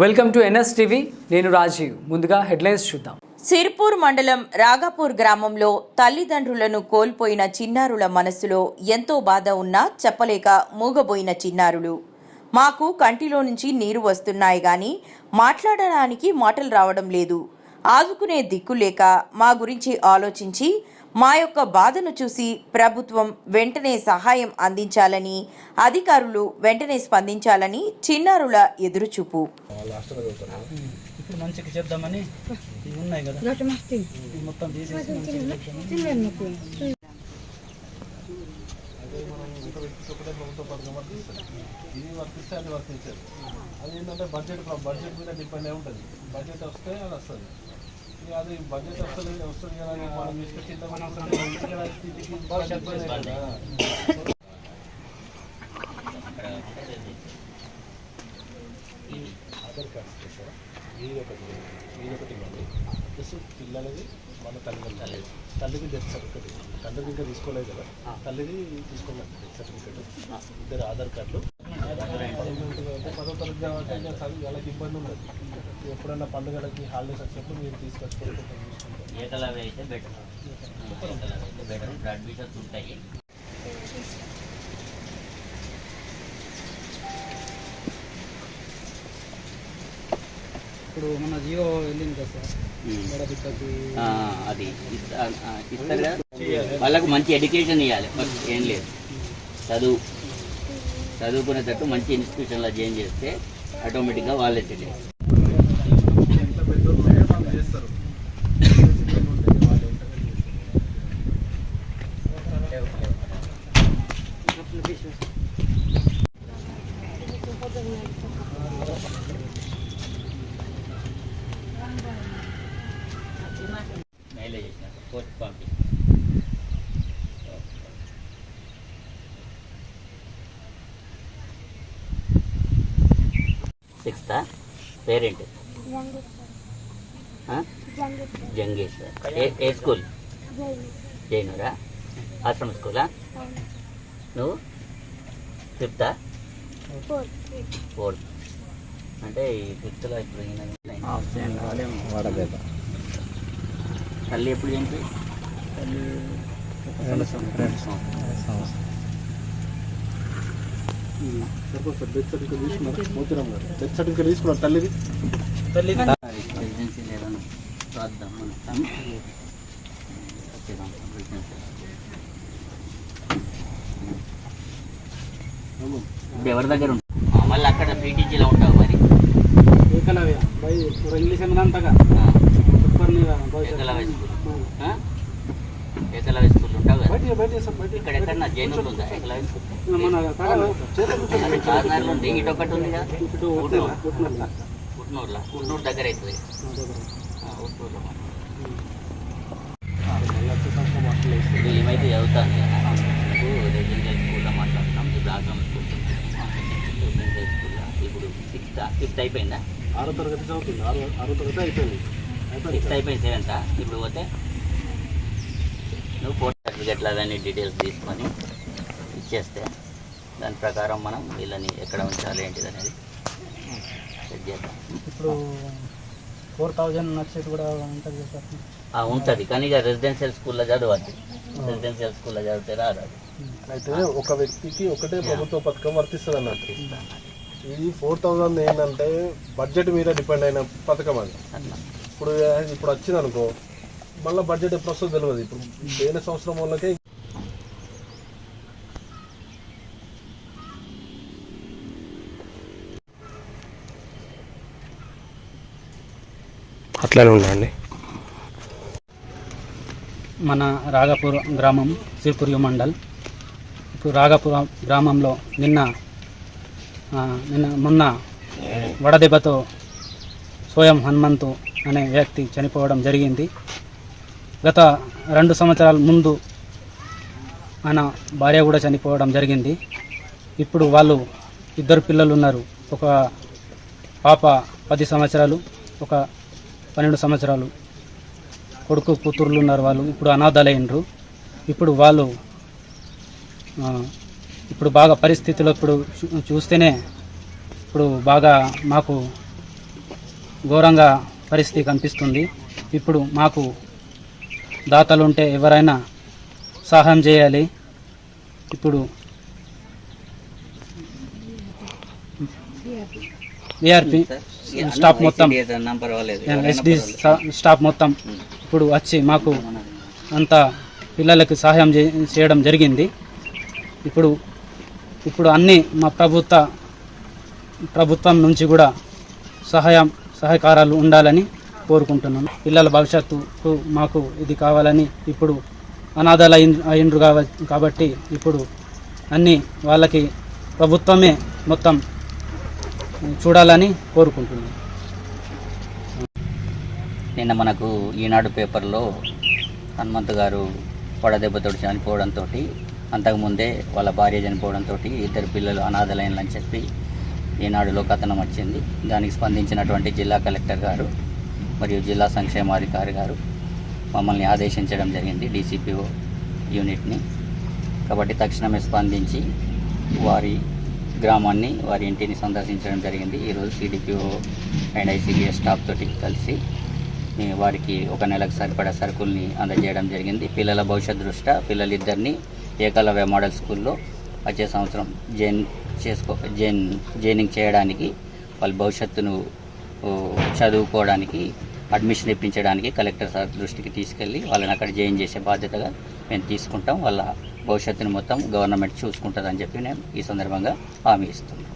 Welcome to NS TV. నేను రాజీవ్. ముందుగా headlines చూద్దాం. సిర్పూర్ మండలం రాగాపూర్ గ్రామంలో తల్లిదండ్రులను కోల్పోయిన చిన్నారుల మనసులో ఎంతో బాధ ఉన్నా చెప్పలేక మూగబోయిన చిన్నారులు. మాకు కంటిలో నుంచి నీరు వస్తున్నాయి గాని మాట్లాడడానికి మాటలు రావడం లేదు. ఆదుకునే దిక్కు లేక మా గురించి ఆలోచించి మా యొక్క బాధను చూసి ప్రభుత్వం వెంటనే సహాయం అందించాలని అధికారులు వెంటనే స్పందించాలని చిన్నారుల ఎదురుచూపు. ఇప్పుడు మంచిగా చేద్దామని ఇవి ఉన్నాయి కదా. ఇవి మొత్తం తీసేసి మంచిగా చేద్దామని. ఇది వర్తిస్తే అది వర్తించదు. అది ఏంటంటే బడ్జెట్ బడ్జెట్ మీద డిపెండ్ అయి ఉంటుంది. బడ్జెట్ వస్తే అది వస్తుంది. అది బడ్జెట్ వస్తుంది వస్తుంది కదా మనం తీసుకొచ్చి ఆధార్ చేస్తారా ఇది ఒకటి ఇది ఒకటి ఇవ్వండి ప్లస్ పిల్లలది మన తల్లిదండ్రులు తల్లిది డెత్ సర్టిఫికేట్ తండ్రిది ఇంకా తీసుకోలేదు కదా. తల్లిది తీసుకోలేదు డెత్ సర్టిఫికేట్ ఇద్దరు ఆధార్ కార్డులు పదో తరగతి కాబట్టి ఇంకా చదివి వాళ్ళకి ఇబ్బంది ఉండదు ఎప్పుడన్నా పండుగలకి హాలిడేస్ వచ్చినప్పుడు మీరు తీసుకొచ్చుకొని కొంచెం చూసుకుంటారు ఏకలవ్య అయితే బెటర్ అయితే బెటర్ ఇప్పుడు అడ్మిషన్స్ ఉంటాయి ఇప్పుడు మన జియో వెళ్ళింది కదా సార్ అది ఇస్తారు? కదా వాళ్ళకు మంచి ఎడ్యుకేషన్ ఇవ్వాలి ఏం లేదు. చదువు. చదువుకునేటట్టు మంచి ఇన్స్టిట్యూషన్లో జాయిన్ చేస్తే ఆటోమేటిక్గా వాళ్ళే తెలియదు Thank you ఉన్నాయో వాళ్ళు చేస్తారు వాళ్ళు ఎంత మెయిల్ చేసిన కోర్టు పంపి సిక్స్త్ పేరెంట్? జంగేశ్వర్. ఏ ఏ స్కూల్? జైనురా. ఆశ్రమ స్కూలా? నువ్వు? ఫిఫ్తా? ఫోర్త్. అంటే ఈ ఫిఫ్త్లో ఇప్పుడు తల్లి ఎప్పుడు ఏంటి డెత్ సర్టిఫికేట్ తీసుకున్నారు మోతిరామ్ గారు డెత్ సర్టిఫికేట్ తీసుకున్నారు తల్లిది తల్లి రెసిడెన్సీ లేదని రాద్దాం మనం ఇప్పుడు ఎవరి దగ్గర ఉంటాం మళ్ళీ అక్కడ పీటీజీలో ఉంటావు మరి ఏకలవ్య బై ఇంగ్లీష్ ఏమన్నంతగా ఏకలవ్య ఏకలవ్య. ఇక్కడ ఎక్కడ జైనులు ఉందా? చార్మినార్లో ఉంది. ఇటు ఒకటి ఉంది కదా ఊట్నూరులో ఊట్నూరు దగ్గర అవుతుంది ఆ, ఊట్నూరులో ఇప్పుడు ఏమైతే చదువుతాను ఇప్పుడు రెసిడెన్షియల్ స్కూల్లో మాట్లాడుతున్నాం. ఇప్పుడు ఆశ్రమ స్కూల్. రెసిడెన్షియల్ స్కూల్లో. ఇప్పుడు సిక్స్త్ ఫిఫ్త్ అయిపోయిందా? ఆరో తరగతి చదువుతుంది. ఆరో ఆరో తరగతి అయిపోయింది. అయిపోయింది. సిక్స్త్ అయిపోయింది సెవెంత్ ఇప్పుడు పోతే? నువ్వు సర్టిఫికెట్లు అవన్నీ డీటెయిల్స్ తీసుకొని ఇచ్చేస్తే దాని ప్రకారం మనం వీళ్ళని ఎక్కడ ఉంచాలి ఏంటిది అనేది సెట్ చేద్దాం. ఇప్పుడు ఫోర్ థౌజండ్ వచ్చేది కూడా ఉంటుంది ఉంటుంది. కానీ ఇక రెసిడెన్షియల్ స్కూల్లో చదవద్దు. రెసిడెన్షియల్ స్కూల్లో చదివితే రాదు అది. అయితే ఒక వ్యక్తికి ఒకటే ప్రభుత్వ పథకం వర్తిస్తుంది అన్నట్టు ఇది ఫోర్ థౌజండ్ ఏంటంటే బడ్జెట్ మీద డిపెండ్ అయిన పథకం అది. ఇప్పుడు ఇప్పుడు వచ్చింది అనుకో మళ్ళీ బడ్జెట్ ఎప్పుడు వస్తుందో తెలియదు ఇప్పుడు పోయిన సంవత్సరం వాళ్ళకే అట్లానే ఉండండి మన రాగాపూర్ గ్రామం సిరిపురి మండల్. ఇప్పుడు రాగాపుర గ్రామంలో నిన్న నిన్న మొన్న వడదెబ్బతో సోయం హనుమంతు అనే వ్యక్తి చనిపోవడం జరిగింది. గత రెండు సంవత్సరాల ముందు ఆయన భార్య కూడా చనిపోవడం జరిగింది. ఇప్పుడు వాళ్ళు ఇద్దరు పిల్లలు ఉన్నారు. ఒక పాప పది సంవత్సరాలు ఒక పన్నెండు సంవత్సరాలు కొడుకు కూతుర్లు ఉన్నారు వాళ్ళు. ఇప్పుడు అనాథలైనరు. ఇప్పుడు వాళ్ళు ఇప్పుడు బాగా పరిస్థితులు ఇప్పుడు చూ- చూస్తేనే ఇప్పుడు బాగా మాకు ఘోరంగా పరిస్థితి కనిపిస్తుంది. ఇప్పుడు మాకు దాతలు ఉంటే ఎవరైనా సహాయం చేయాలి. ఇప్పుడు విఆర్పి స్టాఫ్ మొత్తం. ఎస్డి స్టాఫ్ మొత్తం. ఇప్పుడు వచ్చి మాకు అంత పిల్లలకి సహాయం చేయడం జరిగింది. ఇప్పుడు ఇప్పుడు అన్ని మా ప్రభుత్వ ప్రభుత్వం నుంచి కూడా సహాయం సహకారాలు ఉండాలని కోరుకుంటున్నాను. పిల్లల భవిష్యత్తుకు మాకు ఇది కావాలని ఇప్పుడు అనాథాలు అయిన అయిండ్రు కాబట్టి ఇప్పుడు అన్నీ వాళ్ళకి ప్రభుత్వమే మొత్తం చూడాలని కోరుకుంటున్నాను. నిన్న మనకు ఈనాడు పేపర్లో హనుమంత్ గారు వడదెబ్బతో చనిపోవడంతో అంతకుముందే వాళ్ళ భార్య చనిపోవడంతో ఇద్దరు పిల్లలు అనాథలైనని చెప్పి ఈనాడులో కథనం వచ్చింది. దానికి స్పందించినటువంటి జిల్లా కలెక్టర్ గారు మరియు జిల్లా సంక్షేమాధికారి గారు మమ్మల్ని ఆదేశించడం జరిగింది డీసీపీఓ యూనిట్ని. కాబట్టి తక్షణమే స్పందించి వారి గ్రామాన్ని వారి ఇంటిని సందర్శించడం జరిగింది. ఈరోజు సిడిపిఓ అండ్ ఐసీబీఎస్ స్టాఫ్ తోటి కలిసి వారికి ఒక నెలకు సరిపడా సరుకుల్ని అందజేయడం జరిగింది. పిల్లల భవిష్యత్ దృష్ట్యా పిల్లలిద్దరినీ ఏకలవ్య మోడల్ స్కూల్లో వచ్చే సంవత్సరం జైన్ చేసుకో జైన్ జైనింగ్ చేయడానికి వాళ్ళ భవిష్యత్తును చదువుకోవడానికి అడ్మిషన్ ఇప్పించడానికి కలెక్టర్ సార్ దృష్టికి తీసుకెళ్ళి వాళ్ళని అక్కడ జాయిన్ చేసే బాధ్యతగా మేము తీసుకుంటాం. వాళ్ళ భవిష్యత్తుని మొత్తం గవర్నమెంట్ చూసుకుంటుందని చెప్పి నేను ఈ సందర్భంగా హామీ ఇస్తున్నాను